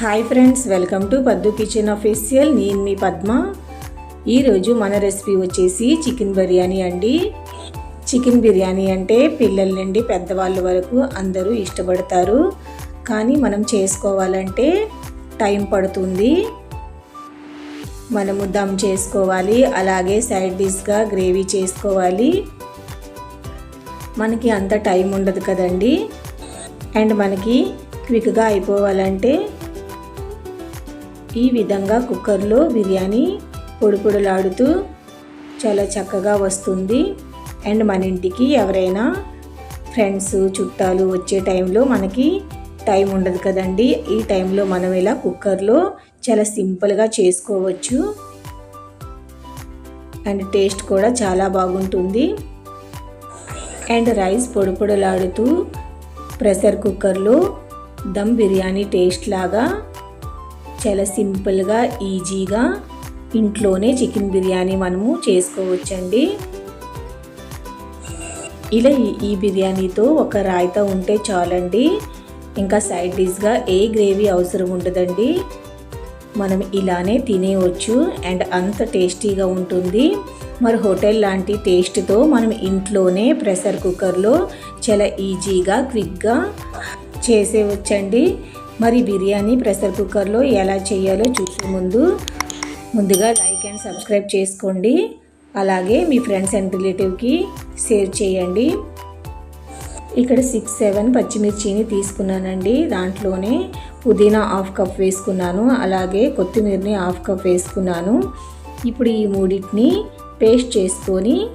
Hi friends welcome to Paddu kitchen official నేను మీ పద్మ. ఈరోజు మన రెసిపీ వచ్చేసి చికెన్ బిర్యానీ అండి. చికెన్ బిర్యానీ అంటే పిల్లల నుండి పెద్దవాళ్ళ వరకు అందరూ ఇష్టపడతారు. కానీ మనం చేసుకోవాలంటే టైం పడుతుంది. మనము దమ్ చేసుకోవాలి అలాగే సైడ్ డిష్గా గ్రేవీ చేసుకోవాలి. మనకి అంత టైం ఉండదు కదండి. అండ్ మనకి క్విక్గా అయిపోవాలంటే ఈ విధంగా కుక్కర్లో బిర్యానీ పొడిపొడలాడుతూ చాలా చక్కగా వస్తుంది. అండ్ మన ఇంటికి ఎవరైనా ఫ్రెండ్స్ చుట్టాలు వచ్చే టైంలో మనకి టైం ఉండదు కదండి. ఈ టైంలో మనం ఇలా కుక్కర్లో చాలా సింపుల్గా చేసుకోవచ్చు. అండ్ టేస్ట్ కూడా చాలా బాగుంటుంది. అండ్ రైస్ పొడిపొడలాడుతూ ప్రెషర్ కుక్కర్లో దమ్ బిర్యానీ టేస్ట్ లాగా చాలా సింపుల్గా ఈజీగా ఇంట్లోనే చికెన్ బిర్యానీ మనము చేసుకోవచ్చండి. ఇలా ఈ బిర్యానీతో ఒక రాయితా ఉంటే చాలండి. ఇంకా సైడ్ డిష్గా ఏ గ్రేవీ అవసరం ఉండదండి. మనం ఇలానే తినేయవచ్చు అండ్ అంత టేస్టీగా ఉంటుంది. మరి హోటల్ లాంటి టేస్ట్తో మనం ఇంట్లోనే ప్రెషర్ కుక్కర్లో చాలా ఈజీగా క్విక్గా చేసేవచ్చండి మరి బిర్యానీ ప్రెషర్ కుక్కర్లో ఎలా చేయాలో చూసే ముందు ముందుగా లైక్ అండ్ సబ్స్క్రైబ్ చేసుకోండి. అలాగే మీ ఫ్రెండ్స్ అండ్ రిలేటివ్కి షేర్ చేయండి. ఇక్కడ సిక్స్ సెవెన్ పచ్చిమిర్చిని తీసుకున్నానండి. దాంట్లోనే పుదీనా హాఫ్ కప్ వేసుకున్నాను. అలాగే కొత్తిమీరని హాఫ్ కప్ వేసుకున్నాను. ఇప్పుడు ఈ మూడింటిని పేస్ట్ చేసుకొని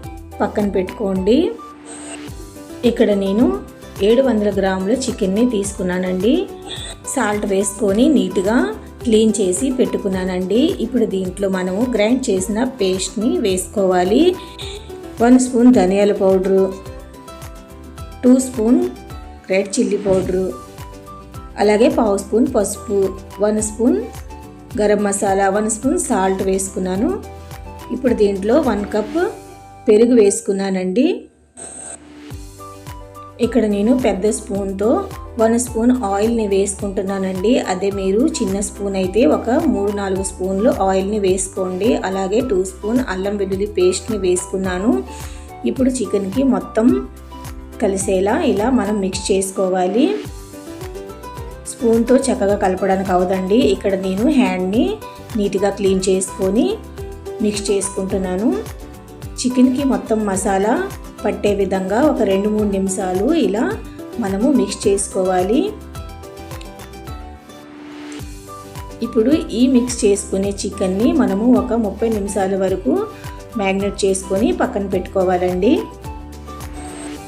పక్కన పెట్టుకోండి. ఇక్కడ నేను ఏడు వందల గ్రాముల చికెన్ని తీసుకున్నానండి. సాల్ట్ వేసుకొని నీట్గా క్లీన్ చేసి పెట్టుకున్నానండి. ఇప్పుడు దీంట్లో మనము గ్రైండ్ చేసిన పేస్ట్ని వేసుకోవాలి. వన్ స్పూన్ ధనియాల powder two spoon red chilli powder అలాగే పావు స్పూన్ పసుపు one spoon garam masala one spoon salt వేసుకున్నాను. ఇప్పుడు దీంట్లో వన్ కప్ పెరుగు వేసుకున్నానండి. ఇక్కడ నేను పెద్ద స్పూన్తో వన్ స్పూన్ ఆయిల్ని వేసుకుంటున్నానండి. అదే మీరు చిన్న స్పూన్ అయితే ఒక మూడు నాలుగు స్పూన్లు ఆయిల్ని వేసుకోండి. అలాగే టూ స్పూన్ అల్లం వెల్లుల్లి పేస్ట్ని వేసుకున్నాను. ఇప్పుడు చికెన్కి మొత్తం కలిసేలా ఇలా మనం మిక్స్ చేసుకోవాలి. స్పూన్తో చక్కగా కలపడానికి అవదండి. ఇక్కడ నేను హ్యాండ్ని నీట్గా క్లీన్ చేసుకొని మిక్స్ చేసుకుంటున్నాను. చికెన్కి మొత్తం మసాలా పట్టే విధంగా ఒక రెండు మూడు నిమిషాలు ఇలా మనము మిక్స్ చేసుకోవాలి. ఇప్పుడు ఈ మిక్స్ చేసుకునే చికెన్ని మనము ఒక ముప్పై నిమిషాల వరకు మ్యాగ్నెట్ చేసుకొని పక్కన పెట్టుకోవాలండి.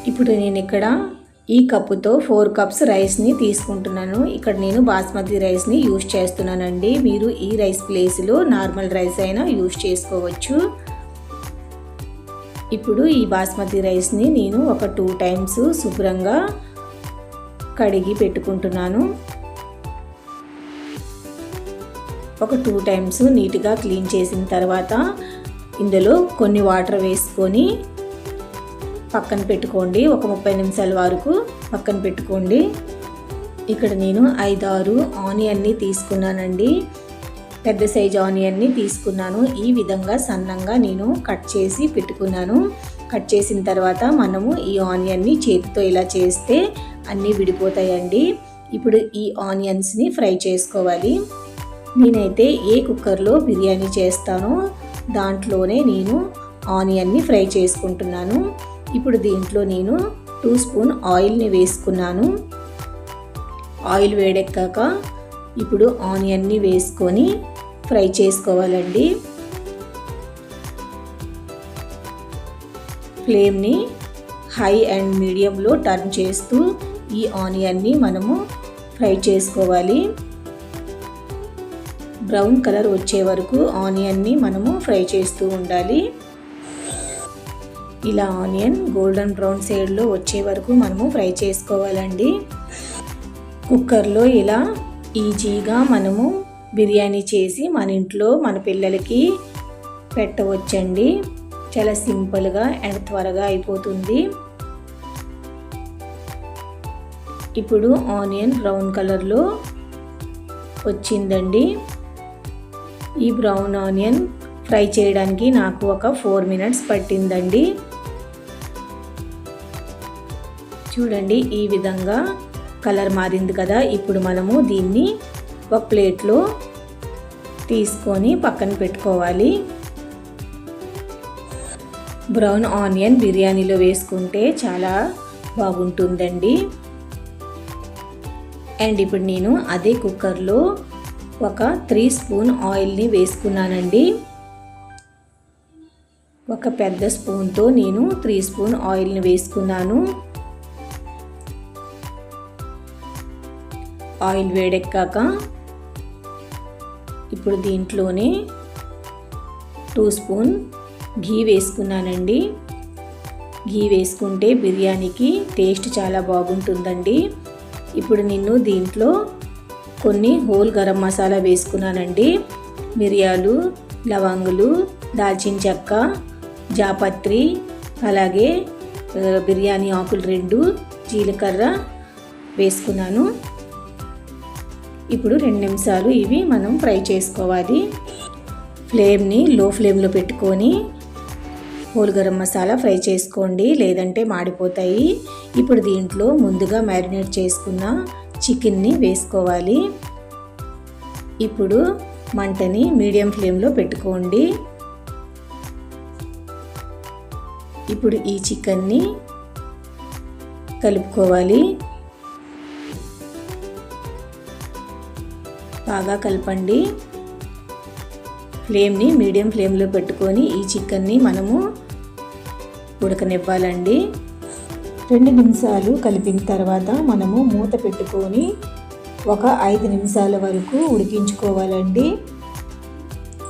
ఇప్పుడు నేను ఇక్కడ ఈ కప్పుతో ఫోర్ కప్స్ రైస్ని తీసుకుంటున్నాను. ఇక్కడ నేను బాస్మతి రైస్ని యూజ్ చేస్తున్నానండి. మీరు ఈ రైస్ ప్లేస్లో నార్మల్ రైస్ అయినా యూజ్ చేసుకోవచ్చు. ఇప్పుడు ఈ బాస్మతి రైస్ని నేను ఒక టూ టైమ్స్ శుభ్రంగా కడిగి పెట్టుకుంటున్నాను. ఒక టూ టైమ్స్ నీట్గా క్లీన్ చేసిన తర్వాత ఇందులో కొన్ని వాటర్ వేసుకొని పక్కన పెట్టుకోండి. ఒక ముప్పై నిమిషాల వరకు పక్కన పెట్టుకోండి. ఇక్కడ నేను ఐదారు ఆనియన్ని తీసుకున్నానండి. పెద్ద సైజ్ ఆనియన్ని తీసుకున్నాను. ఈ విధంగా సన్నంగా నేను కట్ చేసి పెట్టుకున్నాను. కట్ చేసిన తర్వాత మనము ఈ ఆనియన్ని చేతితో ఇలా చేస్తే అన్నీ విడిపోతాయండి. ఇప్పుడు ఈ ఆనియన్స్ని ఫ్రై చేసుకోవాలి. నేనైతే ఏ కుక్కర్లో బిర్యానీ చేస్తానో దాంట్లోనే నేను ఆనియన్ని ఫ్రై చేసుకుంటున్నాను. ఇప్పుడు దీంట్లో నేను టూ స్పూన్ ఆయిల్ని వేసుకున్నాను. ఆయిల్ వేడెక్కాక ఇప్పుడు ఆనియన్ని వేసుకొని ఫ్రై చేసుకోవాలండి. ఫ్లేమ్ని హై అండ్ మీడియంలో టర్న్ చేస్తూ ఈ ఆనియన్ని మనము ఫ్రై చేసుకోవాలి. బ్రౌన్ కలర్ వచ్చే వరకు ఆనియన్ని మనము ఫ్రై చేస్తూ ఉండాలి. ఇలా ఆనియన్ గోల్డెన్ బ్రౌన్ సైడ్లో వచ్చే వరకు మనము ఫ్రై చేసుకోవాలండి. కుక్కర్లో ఇలా ఈజీగా మనము బిర్యానీ చేసి మన ఇంట్లో మన పిల్లలకి పెట్టవచ్చండి. చాలా సింపుల్గా అండ్ త్వరగా అయిపోతుంది. ఇప్పుడు ఆనియన్ బ్రౌన్ కలర్లో వచ్చిందండి. ఈ బ్రౌన్ ఆనియన్ ఫ్రై చేయడానికి నాకు ఒక ఫోర్ మినిట్స్ పట్టిందండి. చూడండి ఈ విధంగా కలర్ మారింది కదా. ఇప్పుడు మనము దీన్ని ఒక ప్లేట్లో తీసుకొని పక్కన పెట్టుకోవాలి. బ్రౌన్ ఆనియన్ బిర్యానీలో వేసుకుంటే చాలా బాగుంటుందండి. అండ్ ఇప్పుడు నేను అదే కుక్కర్లో ఒక త్రీ స్పూన్ ఆయిల్ని వేసుకున్నానండి. ఒక పెద్ద స్పూన్తో నేను త్రీ స్పూన్ ఆయిల్ని వేసుకున్నాను. ఆయిల్ వేడెక్కాక ఇప్పుడు దీంట్లోనే టూ స్పూన్ ఘీ వేసుకున్నానండి. ఘీ వేసుకుంటే బిర్యానీకి టేస్ట్ చాలా బాగుంటుందండి. ఇప్పుడు నేను దీంట్లో కొన్ని హోల్ గరం మసాలా వేసుకున్నానండి. మిరియాలు లవంగులు దాల్చిన చెక్క జాపత్రి అలాగే బిర్యానీ ఆకులు రెండు జీలకర్ర వేసుకున్నాను. ఇప్పుడు రెండు నిమిషాలు ఇవి మనం ఫ్రై చేసుకోవాలి. ఫ్లేమ్ని లో ఫ్లేమ్లో పెట్టుకొని హోల్ గరం మసాలా ఫ్రై చేసుకోండి. లేదంటే మాడిపోతాయి. ఇప్పుడు దీంట్లో ముందుగా మ్యారినేట్ చేసుకున్న చికెన్ని వేసుకోవాలి. ఇప్పుడు మంటని మీడియం ఫ్లేమ్లో పెట్టుకోండి. ఇప్పుడు ఈ చికెన్ని కలుపుకోవాలి. బాగా కలపండి. ఫ్లేమ్ని మీడియం ఫ్లేమ్లో పెట్టుకొని ఈ చికెన్ని మనము ఉడకనివ్వాలండి. రెండు నిమిషాలు కలిపిన తర్వాత మనము మూత పెట్టుకొని ఒక ఐదు నిమిషాల వరకు ఉడికించుకోవాలండి.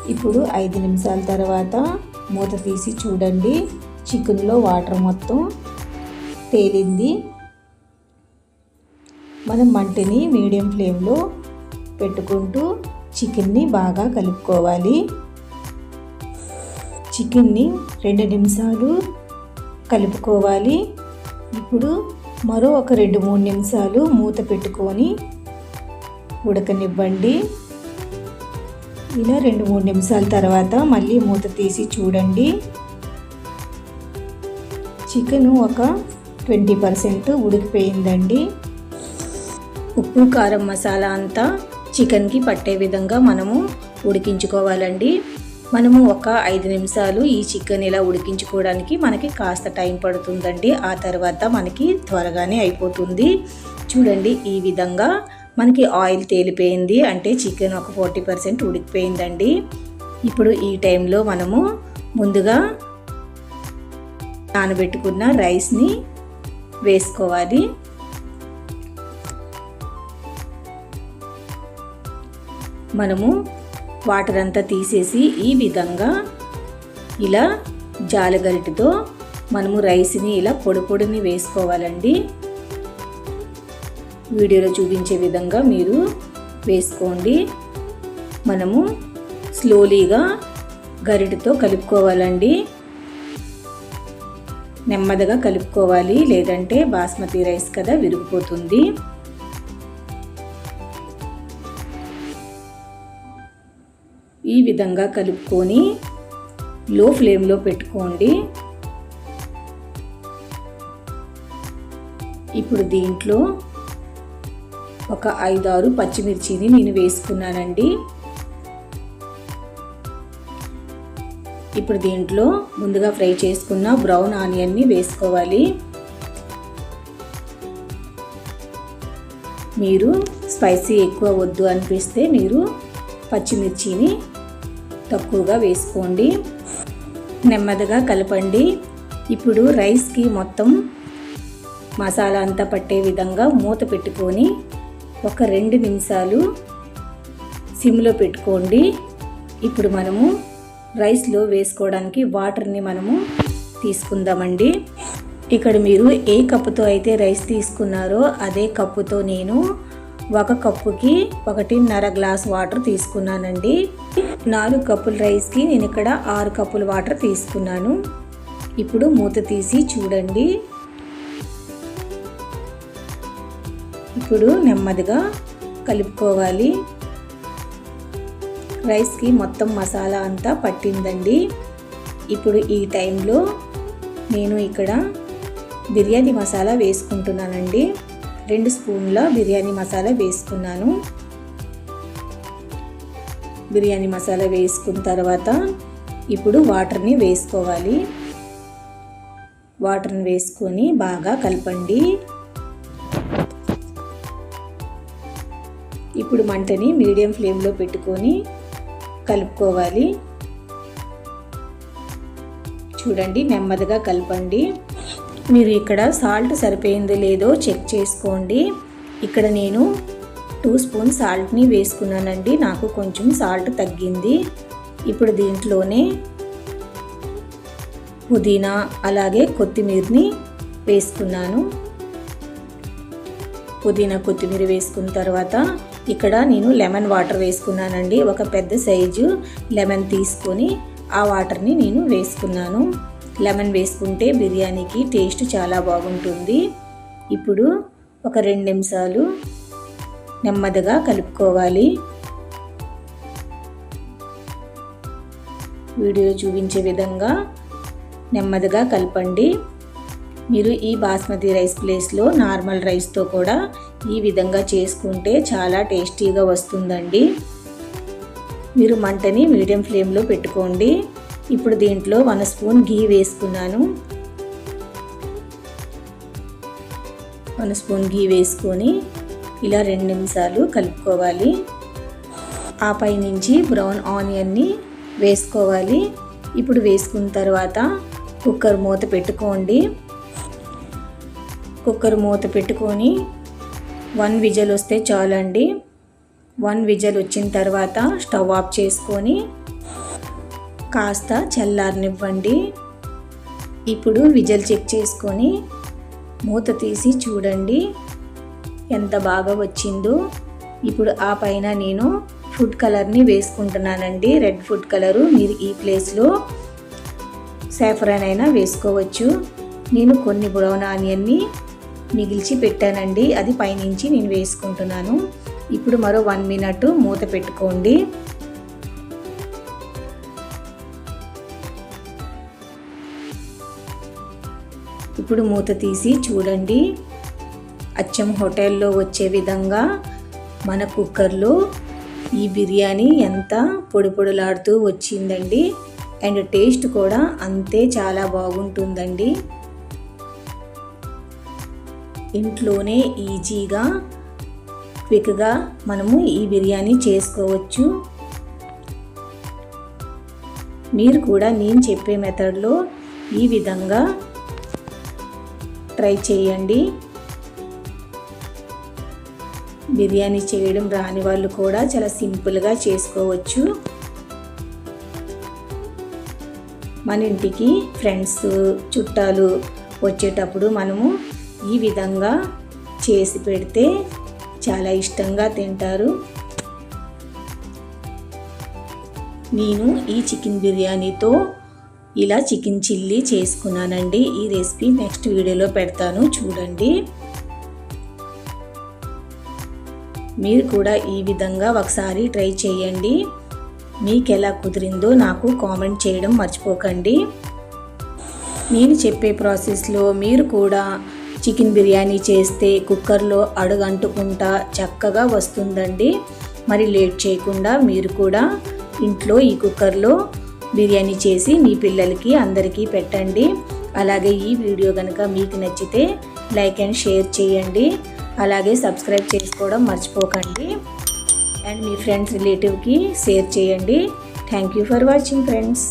ఇప్పుడు ఐదు నిమిషాల తర్వాత మూత తీసి చూడండి. చికెన్లో వాటర్ మొత్తం తేలింది. మనం మంటని మీడియం ఫ్లేమ్లో పెట్టుకుంటూ చికెన్ని బాగా కలుపుకోవాలి. చికెన్ని రెండు నిమిషాలు కలుపుకోవాలి. ఇప్పుడు మరో ఒక రెండు మూడు నిమిషాలు మూత పెట్టుకొని ఉడకనివ్వండి. ఇలా రెండు మూడు నిమిషాల తర్వాత మళ్ళీ మూత తీసి చూడండి. చికెన్ ఒక ట్వంటీ పర్సెంట్ ఉడికిపోయిందండి. ఉప్పు కారం మసాలా అంతా చికెన్కి పట్టే విధంగా మనము ఉడికించుకోవాలండి. మనము ఒక ఐదు నిమిషాలు ఈ చికెన్ ఇలా ఉడికించుకోవడానికి మనకి కాస్త టైం పడుతుందండి. ఆ తర్వాత మనకి త్వరగానే అయిపోతుంది. చూడండి ఈ విధంగా మనకి ఆయిల్ తేలిపోయింది. అంటే చికెన్ ఒక ఫార్టీ పర్సెంట్ ఉడికిపోయిందండి. ఇప్పుడు ఈ టైంలో మనము ముందుగా నానబెట్టుకున్న రైస్ని వేసుకోవాలి. మనము వాటర్ అంతా తీసేసి ఈ విధంగా ఇలా జాలగరిటితో మనము రైస్ని ఇలా పొడి పొడిని వేసుకోవాలండి. వీడియోలో చూపించే విధంగా మీరు వేసుకోండి. మనము స్లోలీగా గరిటతో కలుపుకోవాలండి. నెమ్మదిగా కలుపుకోవాలి లేదంటే బాస్మతి రైస్ కదా విరిగిపోతుంది. ఈ విధంగా కలుపుకొని లో ఫ్లేమ్లో పెట్టుకోండి. ఇప్పుడు దీంట్లో ఒక ఐదారు పచ్చిమిర్చిని నేను వేసుకున్నానండి. ఇప్పుడు దీంట్లో ముందుగా ఫ్రై చేసుకున్న బ్రౌన్ ఆనియన్ని వేసుకోవాలి. మీరు స్పైసీ ఎక్కువ వద్దు అనిపిస్తే మీరు పచ్చిమిర్చిని తక్కువగా వేసుకోండి. నెమ్మదిగా కలపండి. ఇప్పుడు రైస్కి మొత్తం మసాలా అంతా పట్టే విధంగా మూత పెట్టుకొని ఒక రెండు నిమిషాలు సిమ్లో పెట్టుకోండి. ఇప్పుడు మనము రైస్లో వేసుకోవడానికి వాటర్ని మనము తీసుకుందామండి. ఇక్కడ మీరు ఏ కప్పుతో అయితే రైస్ తీసుకున్నారో అదే కప్పుతో నేను ఒక కప్పుకి ఒకటిన్నర గ్లాస్ వాటర్ తీసుకున్నానండి. నాలుగు కప్పుల రైస్కి నేను ఇక్కడ ఆరు కప్పుల వాటర్ తీసుకున్నాను. ఇప్పుడు మూత తీసి చూడండి. ఇప్పుడు నెమ్మదిగా కలుపుకోవాలి. రైస్కి మొత్తం మసాలా అంతా పట్టిందండి. ఇప్పుడు ఈ టైంలో నేను ఇక్కడ బిర్యానీ మసాలా వేసుకుంటున్నానండి. రెండు స్పూన్ల బిర్యానీ మసాలా వేసుకున్నాను. బిర్యానీ మసాలా వేసుకున్న తర్వాత ఇప్పుడు వాటర్ని వేసుకోవాలి. వాటర్ని వేసుకొని బాగా కలపండి. ఇప్పుడు మంటని మీడియం ఫ్లేమ్లో పెట్టుకొని కలుపుకోవాలి. చూడండి నెమ్మదిగా కలపండి. మీరు ఇక్కడ సాల్ట్ సరిపోయిందో లేదో చెక్ చేసుకోండి. ఇక్కడ నేను టూ స్పూన్ సాల్ట్ని వేసుకున్నానండి. నాకు కొంచెం సాల్ట్ తగ్గింది. ఇప్పుడు దీంట్లోనే పుదీనా అలాగే కొత్తిమీరని వేసుకున్నాను. పుదీనా కొత్తిమీర వేసుకున్న తర్వాత ఇక్కడ నేను లెమన్ వాటర్ వేసుకున్నానండి. ఒక పెద్ద సైజు లెమన్ తీసుకొని ఆ వాటర్ని నేను వేసుకున్నాను. లెమన్ వేసుకుంటే బిర్యానీకి టేస్ట్ చాలా బాగుంటుంది. ఇప్పుడు ఒక రెండు నిమిషాలు నెమ్మదిగా కలుపుకోవాలి. వీడియో చూపించే విధంగా నెమ్మదిగా కలపండి. మీరు ఈ బాస్మతి రైస్ ప్లేస్లో నార్మల్ రైస్తో కూడా ఈ విధంగా చేసుకుంటే చాలా టేస్టీగా వస్తుందండి. మీరు మంటని మీడియం ఫ్లేమ్లో పెట్టుకోండి. ఇప్పుడు దీంట్లో వన్ స్పూన్ గీ వేసుకున్నాను. వన్ స్పూన్ గీ వేసుకొని ఇలా రెండు నిమిషాలు కలుపుకోవాలి. ఆ పై నుంచి బ్రౌన్ ఆనియన్ని వేసుకోవాలి. ఇప్పుడు వేసుకున్న తర్వాత కుక్కర్ మూత పెట్టుకోండి. కుక్కర్ మూత పెట్టుకొని వన్ విజల్ వస్తే చాలండి. వన్ విజల్ వచ్చిన తర్వాత స్టవ్ ఆఫ్ చేసుకొని కాస్త చల్లారనివ్వండి. ఇప్పుడు విజల్ చెక్ చేసుకొని మూత తీసి చూడండి. ఎంత బాగా వచ్చిందో. ఇప్పుడు ఆ పైన నేను ఫుడ్ కలర్ని వేసుకుంటున్నానండి. Red food colour. మీరు ఈ ప్లేస్లో సాఫ్రాన్ అయినా వేసుకోవచ్చు. నేను కొన్ని బ్రౌన్ ఆనియన్ని మిగిల్చి పెట్టానండి. అది పైనుంచి నేను వేసుకుంటున్నాను. ఇప్పుడు మరో వన్ మినిట్ మూత పెట్టుకోండి. ఇప్పుడు మూత తీసి చూడండి. అచ్చం హోటల్లో వచ్చే విధంగా మన కుక్కర్లో ఈ బిర్యానీ ఎంత పొడి పొడిలాడుతూ వచ్చిందండి. అండ్ టేస్ట్ కూడా అంతే చాలా బాగుంటుందండి. ఇంట్లోనే ఈజీగా క్విక్గా మనము ఈ బిర్యానీ చేసుకోవచ్చు. మీరు కూడా నేను చెప్పే మెథడ్లో ఈ విధంగా ట్రై చేయండి. బిర్యానీ చేయడం రాని వాళ్ళు కూడా చాలా సింపుల్గా చేసుకోవచ్చు. మన ఇంటికి ఫ్రెండ్స్ చుట్టాలు వచ్చేటప్పుడు మనము ఈ విధంగా చేసి పెడితే చాలా ఇష్టంగా తింటారు. నేను ఈ చికెన్ బిర్యానీతో ఇలా చికెన్ చిల్లీ చేసుకున్నానండి. ఈ రెసిపీ నెక్స్ట్ వీడియోలో పెడతాను. చూడండి. మీరు కూడా ఈ విధంగా ఒకసారి ట్రై చేయండి. మీకు ఎలా కుదిరిందో నాకు కామెంట్ చేయడం మర్చిపోకండి. నేను చెప్పే ప్రాసెస్లో మీరు కూడా చికెన్ బిర్యానీ చేస్తే కుక్కర్లో అడుగంటుకుంటా చక్కగా వస్తుందండి. మరి లేట్ చేయకుండా మీరు కూడా ఇంట్లో ఈ కుక్కర్లో బిర్యానీ చేసి మీ పిల్లలకి అందరికీ పెట్టండి. అలాగే ఈ వీడియో కనుక మీకు నచ్చితే లైక్ అండ్ షేర్ చేయండి. అలాగే సబ్స్క్రైబ్ చేసుకోవడం మర్చిపోకండి. అండ్ మీ ఫ్రెండ్స్ రిలేటివ్కి షేర్ చేయండి. Thank you for watching friends.